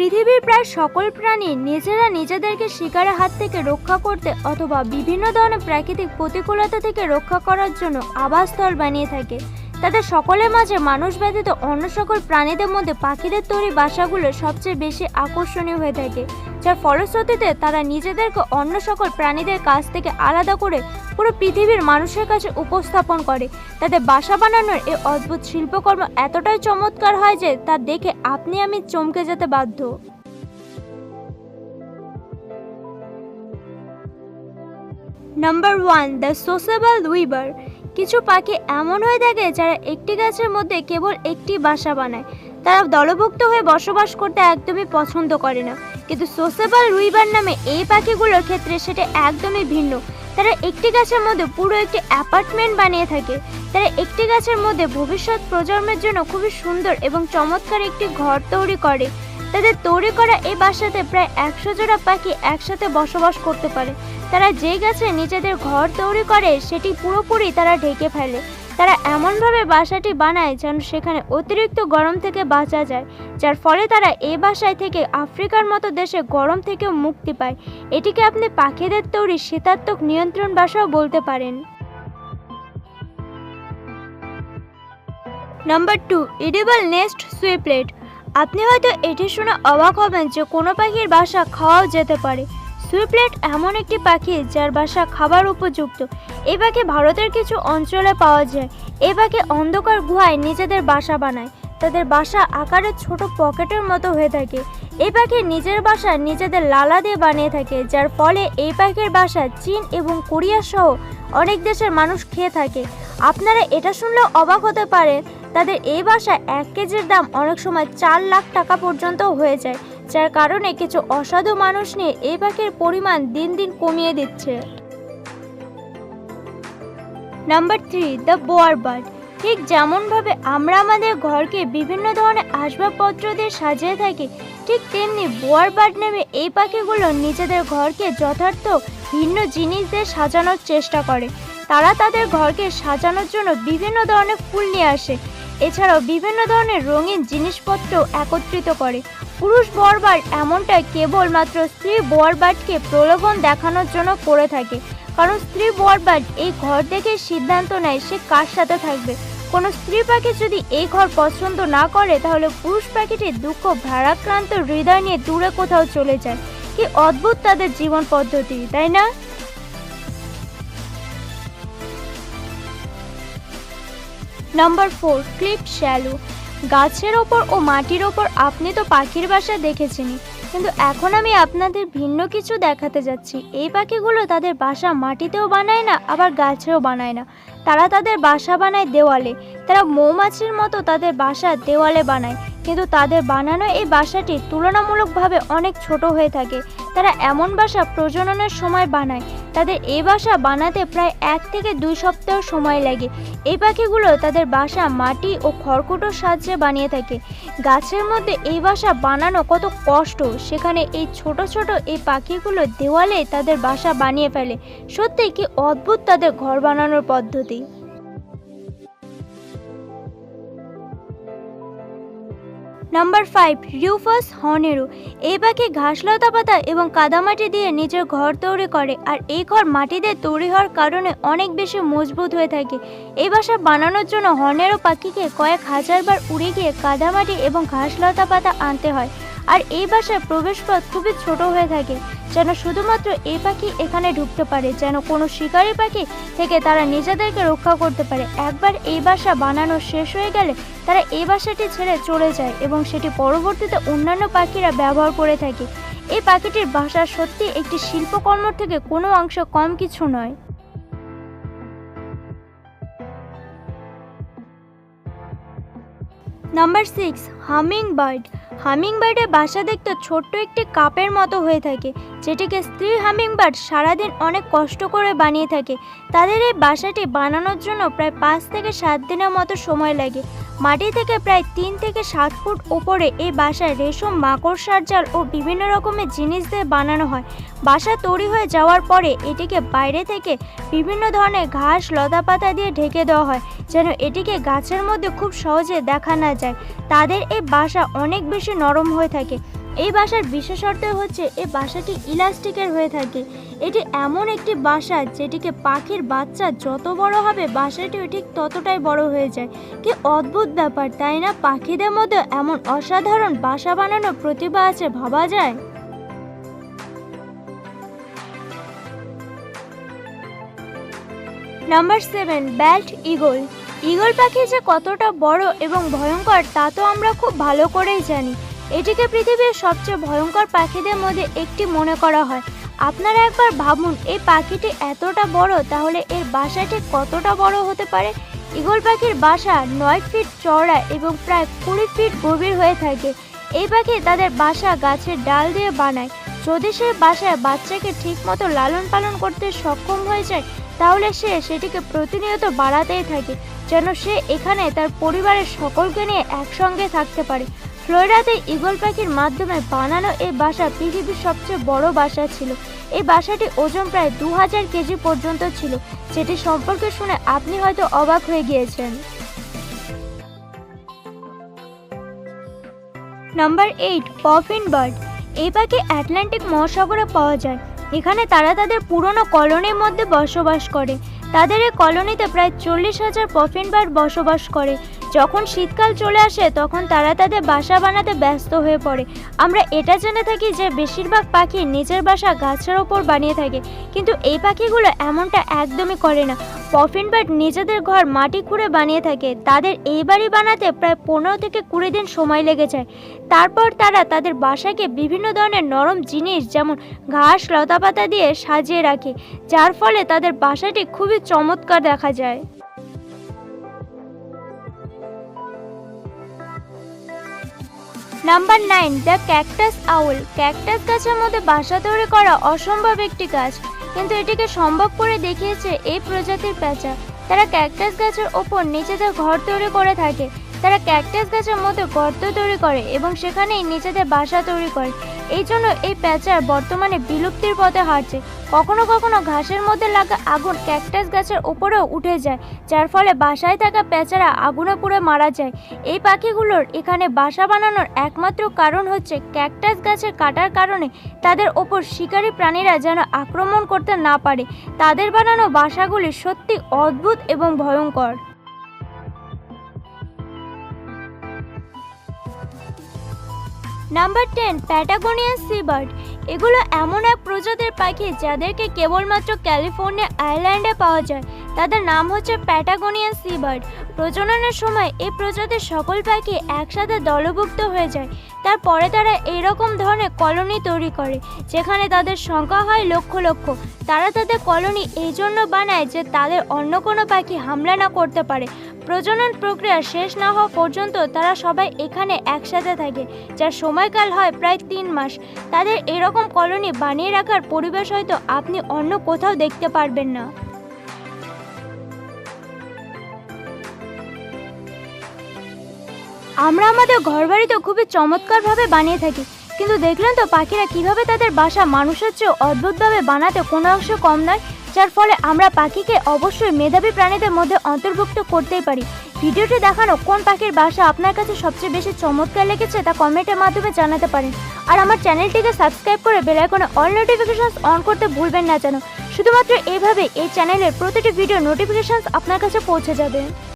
পৃথিবীর প্রায় সকল প্রাণী নিজেরা নিজেদেরকে শিকারের হাত থেকে রক্ষা করতে অথবা বিভিন্ন ধরনের প্রাকৃতিক প্রতিকূলতা থেকে রক্ষা করার জন্য আবাসস্থল বানিয়ে থাকে। তাদের সকলের মাঝে মানুষ ব্যতীত অন্য সকল প্রাণীদের মধ্যে পাখিদের তৈরি বাসাগুলো সবচেয়ে বেশি আকর্ষণীয় হয়ে থাকে, যার ফলশ্রুতিতে তারা নিজেদেরকে অন্য সকল প্রাণীদের কাছ থেকে আলাদা করে পুরো পৃথিবীর মানুষের কাছে উপস্থাপন করে। তাদের বাসা বানানোর এই অদ্ভুত শিল্পকর্ম এতটাই চমৎকার হয় যে তা দেখে আপনি আমি চমকে যেতে বাধ্য। Number one the sociable weaver কিছু পাখি এমন হয়ে থাকে যারা একটি গাছের মধ্যে কেবল একটি বাসা বানায়। তারা দলভুক্ত হয়ে বসবাস করতে একদমই পছন্দ করে না। কিন্তু সোসেবল রুইবার নামে এই পাখিগুলোর ক্ষেত্রে সেটা একদমই ভিন্ন। তারা একটি গাছের মধ্যে পুরো একটি অ্যাপার্টমেন্ট বানিয়ে থাকে। তারা একটি গাছের মধ্যে ভবিষ্যৎ প্রজন্মের জন্য খুবই সুন্দর এবং চমৎকার একটি ঘর তৈরি করে। তাদের তৈরি করা এই বাসাতে প্রায় একশো জোড়া পাখি একসাথে বসবাস করতে পারে। তারা যে গাছে নিজেদের ঘর তৈরি করে, সেটি পুরোপুরি তারা ঢেকে ফেলে। তারা এমনভাবে বাসাটি বানায় যেন সেখানে অতিরিক্ত গরম থেকে বাঁচা যায়, যার ফলে তারা এই বাসায় থেকে আফ্রিকার মতো দেশে গরম থেকেও মুক্তি পায়। এটিকে আপনি পাখিদের তৈরি শীতাত্মক নিয়ন্ত্রণ বাসাও বলতে পারেন। Number two edible nest swiftlet. আপনি হয়তো এটি শুনে অবাক হবেন যে কোনো পাখির বাসা খাওয়াও যেতে পারে। সুইপলেট এমন একটি পাখি যার বাসা খাবার উপযুক্ত। এই পাখি ভারতের কিছু অঞ্চলে পাওয়া যায়। এই পাখি অন্ধকার গুহায় নিজেদের বাসা বানায়। তাদের বাসা আকারে ছোট পকেটের মতো হয়ে থাকে। এই পাখি নিজের বাসা নিজেদের লালা দিয়ে বানিয়ে থাকে, যার ফলে এই পাখির বাসা চীন এবং কোরিয়া সহ অনেক দেশের মানুষ খেয়ে থাকে। আপনারা এটা শুনলেও অবাক হতে পারে তাদের এই বাসায় এক কেজির দাম অনেক সময় চার লাখ টাকা পর্যন্ত হয়ে যায়, যার কারণে কিছু অসাধু মানুষ নিয়ে এই পাখির পরিমাণ দিন দিন কমিয়ে দিচ্ছে। Number three the bower bird ঠিক যেমনভাবে আমরা আমাদের ঘরকে বিভিন্ন ধরনের আসবাবপত্র দিয়ে সাজিয়ে থাকি, ঠিক তেমনি বোয়ার বার্ড নেমে এই পাখিগুলো নিজেদের ঘরকে যথার্থ ভিন্ন জিনিস দিয়ে সাজানোর চেষ্টা করে। তারা তাদের ঘরকে সাজানোর জন্য বিভিন্ন ধরনের ফুল নিয়ে আসে এছাড়াও বিভিন্ন ধরনের রঙিন জিনিসপত্র একত্রিত করে। পুরুষ বরবার এমনটা কেবলমাত্র স্ত্রী বরবার্ডকে প্রলোভন দেখানোর জন্য করে থাকে। কারণ স্ত্রী বরবার্ড এই ঘর দেখে সিদ্ধান্ত নেয় সে কার সাথে থাকবে। কোনো স্ত্রী পাখি যদি এই ঘর পছন্দ না করে, তাহলে পুরুষ পাখিটি দুঃখ, ভারাক্রান্ত হৃদয় নিয়ে দূরে কোথাও চলে যায়। কি অদ্ভুত তাদের জীবন পদ্ধতি, তাই না? নাম্বার ফোর ক্লিপ শ্যালো গাছের ওপর ও মাটির ওপর আপনি তো পাখির বাসা দেখেছেনই। কিন্তু এখন আমি আপনাদের ভিন্ন কিছু দেখাতে যাচ্ছি। এই পাখিগুলো তাদের বাসা মাটিতেও বানায় না, আবার গাছেও বানায় না। তারা তাদের বাসা বানায় দেওয়ালে। তারা মৌমাছির মতো তাদের বাসা দেওয়ালে বানায়। কিন্তু তাদের বানানো এই বাসাটি তুলনামূলকভাবে অনেক ছোট হয়ে থাকে। তারা এমন বাসা প্রজননের সময় বানায়। তাদের এই বাসা বানাতে প্রায় এক থেকে দুই সপ্তাহ সময় লাগে। এই পাখিগুলো তাদের বাসা মাটি ও খড়কুটোর সাহায্যে বানিয়ে থাকে। গাছের মধ্যে এই বাসা বানানো কত কষ্ট। সেখানে এই ছোট ছোট এই পাখিগুলো দেওয়ালে তাদের বাসা বানিয়ে ফেলে। সত্যি কি অদ্ভুত তাদের ঘর বানানোর পদ্ধতি। নাম্বার ফাইভ রিউফাস হনেরু এই পাখি ঘাসলতা পাতা এবং কাদামাটি দিয়ে নিজের ঘর তৈরি করে, আর এই ঘর মাটিতে তৈরি হওয়ার কারণে অনেক বেশি মজবুত হয়ে থাকে। এই বাসা বানানোর জন্য হনেরু পাখিকে কয়েক হাজারবার উড়ে গিয়ে কাদামাটি এবং ঘাসলতা পাতা আনতে হয়, আর এই বাসার প্রবেশপথ খুবই ছোট হয়ে থাকে। যেন শুধুমাত্র এই পাখি এখানে ঢুকতে পারে, যেন কোনো শিকারি পাখি থেকে তারা নিজেদেরকে রক্ষা করতে পারে। একবার এই বাসা বানানো শেষ হয়ে গেলে তারা এই বাসাটি ছেড়ে চলে যায় এবং সেটি পরবর্তীতে অন্যান্য পাখিরা ব্যবহার করে থাকে। এই পাখিটির বাসা সত্যি একটি শিল্পকর্ম থেকে কোনো অংশ কম কিছু নয়। Number six, hummingbird. হামিং বার্ডের বাসা দেখতে ছোট্ট একটি কাপের মতো হয়ে থাকে, যেটিকে স্ত্রী হামিং বার্ড সারাদিন অনেক কষ্ট করে বানিয়ে থাকে। তাদের এই বাসাটি বানানোর জন্য প্রায় পাঁচ থেকে সাত দিনের মতো সময় লাগে। মাটি থেকে প্রায় তিন থেকে সাত ফুট ওপরে এই বাসায় রেশম মাকড়সার জাল ও বিভিন্ন রকমের জিনিস দিয়ে বানানো হয়। বাসা তৈরি হয়ে যাওয়ার পরে এটিকে বাইরে থেকে বিভিন্ন ধরনের ঘাস লতা পাতা দিয়ে ঢেকে দেওয়া হয়, যেন এটিকে গাছের মধ্যে খুব সহজে দেখা না যায়। তাদের এই বাসা অনেক বেশি নরম হয়ে থাকে। এই বাসার বিশেষত্ব হচ্ছে এই বাসাটি ইলাস্টিকের হয়ে থাকে। এটি এমন একটি বাসা যেটিকে পাখির বাচ্চা যত বড় হবে, বাসাটিও ঠিক ততটাই বড় হয়ে যায়। কি অদ্ভুত ব্যাপার, তাই না? পাখিদের মধ্যে এমন অসাধারণ বাসা বানানোর প্রতিভা আছে, ভাবা যায়। Number seven bald eagle. Eagle পাখি যে কতটা বড় এবং ভয়ঙ্কর, তা তো আমরা খুব ভালো করেই জানি। এটিকে পৃথিবীর সবচেয়ে ভয়ঙ্কর পাখিদের মধ্যে একটি মনে করা হয়। আপনারা একবার ভাবুন, এই পাখিটি এতটা বড়, তাহলে এর বাসাটি কতটা বড় হতে পারে? ইগল পাখির বাসা নয় ফিট চওড়া এবং প্রায় কুড়ি ফিট গভীর হয়ে থাকে। এই পাখি তাদের বাসা গাছের ডাল দিয়ে বানায়। যদি সে বাসায় বাচ্চাকে ঠিকমতো লালন পালন করতে সক্ষম হয়ে যায়, তাহলে সে সেটিকে প্রতিনিয়ত বাড়াতেই থাকে, যেন সে এখানে তার পরিবারের সকলকে নিয়ে একসঙ্গে থাকতে পারে। ফ্লোরিডাতে ইগল পাখির মাধ্যমে বানানো এই বাসা পৃথিবীর সবচেয়ে বড় বাসা ছিল। এই বাসাটি ওজন প্রায় দু হাজার কেজি পর্যন্ত ছিল, যেটি সম্পর্কে শুনে আপনি হয়তো অবাক হয়ে গিয়েছেন। Number eight, puffin bird. এই পাখি আটলান্টিক মহাসাগরে পাওয়া যায়। এখানে তারা তাদের পুরনো কলোনির মধ্যে বসবাস করে। তাদের এই কলোনিতে প্রায় চল্লিশ হাজার পফিন বার্ড বসবাস করে। যখন শীতকাল চলে আসে, তখন তারা তাদের বাসা বানাতে ব্যস্ত হয়ে পড়ে। আমরা এটা জেনে থাকি যে বেশিরভাগ পাখি নিজের বাসা গাছের ওপর বানিয়ে থাকে, কিন্তু এই পাখিগুলো এমনটা একদমই করে না। পফিন বার্ড নিজেদের ঘর মাটি খুঁড়ে বানিয়ে থাকে। তাদের এই বাড়ি বানাতে প্রায় পনেরো থেকে কুড়ি দিন সময় লেগে যায়। তারপর তারা তাদের বাসাকে বিভিন্ন ধরনের নরম জিনিস যেমন ঘাস লতাপাতা দিয়ে সাজিয়ে রাখে, যার ফলে তাদের বাসাটি খুবই চমৎকার দেখা যায়। Number nine, the cactus owl. Cactus গাছের মধ্যে বাসা তৈরি করা অসম্ভব একটি গাছ। কিন্তু এটিকে সম্ভব করে দেখিয়েছে এই প্রজাতির পেঁচা তারা ক্যাকটাস গাছের ওপর নিজেদের ঘর তৈরি করে থাকে। তারা ক্যাকটাস গাছের মধ্যে গর্ত তৈরি করে এবং সেখানেই নিজেদের বাসা তৈরি করে। এই জন্য এই প্যাঁচার বর্তমানে বিলুপ্তির পথে হাঁটছে। কখনো কখনো ঘাসের মধ্যে লাগা আগুন ক্যাকটাস গাছের ওপরেও উঠে যায়, যার ফলে বাসায় থাকা প্যাঁচারা আগুনে পুড়ে মারা যায়। এই পাখিগুলোর এখানে বাসা বানানোর একমাত্র কারণ হচ্ছে ক্যাকটাস গাছের কাটার কারণে তাদের ওপর শিকারী প্রাণীরা যেন আক্রমণ করতে না পারে। তাদের বানানো বাসাগুলি সত্যি অদ্ভুত এবং ভয়ঙ্কর। নাম্বার টেন প্যাটাগোনিয়ান সিবার্ড এগুলো এমন এক প্রজাতির পাখি যাদেরকে কেবলমাত্র ক্যালিফোর্নিয়া আইল্যান্ডে পাওয়া যায়। তাদের নাম হচ্ছে প্যাটাগোনিয়ান সিবার্ড প্রজননের সময় এই প্রজাতির সকল পাখি একসাথে দলভুক্ত হয়ে যায়। তারপরে তারা এইরকম ধরনের কলোনি তৈরি করে, যেখানে তাদের সংখ্যা হয় লক্ষ লক্ষ। তারা তাদের কলোনি এই জন্য বানায় যে তাদের অন্য কোনো পাখি হামলা না করতে পারে। প্রজনন প্রক্রিয়া শেষ না হওয়া পর্যন্ত তারা সবাই এখানে একসাথে থাকে, যার সময়কাল হয় প্রায় তিন মাস। তাদের এরকম কলোনি বানিয়ে রাখার পরিবেশ হয়তো আপনি অন্য কোথাও দেখতে পারবেন না। আমরা আমাদের ঘরবাড়িতে খুবই চমৎকারভাবে বানিয়ে থাকি। কিন্তু দেখলেন তো পাখিরা কীভাবে তাদের বাসা মানুষের চেয়ে অদ্ভুতভাবে বানাতে কোনো অংশ কম নয়, যার ফলে আমরা পাখিকে অবশ্যই মেধাবী প্রাণীদের মধ্যে অন্তর্ভুক্ত করতেই পারি। ভিডিওটি দেখানো কোন পাখির বাসা আপনার কাছে সবচেয়ে বেশি চমৎকার লেগেছে তা কমেন্টের মাধ্যমে জানাতে পারেন। আর আমার চ্যানেলটিকে সাবস্ক্রাইব করে বেল আইকনে অল নোটিফিকেশনস অন করতে ভুলবেন না যেন। শুধুমাত্র এইভাবে এই চ্যানেলের প্রতিটি ভিডিও নোটিফিকেশনস আপনার কাছে পৌঁছে যাবে।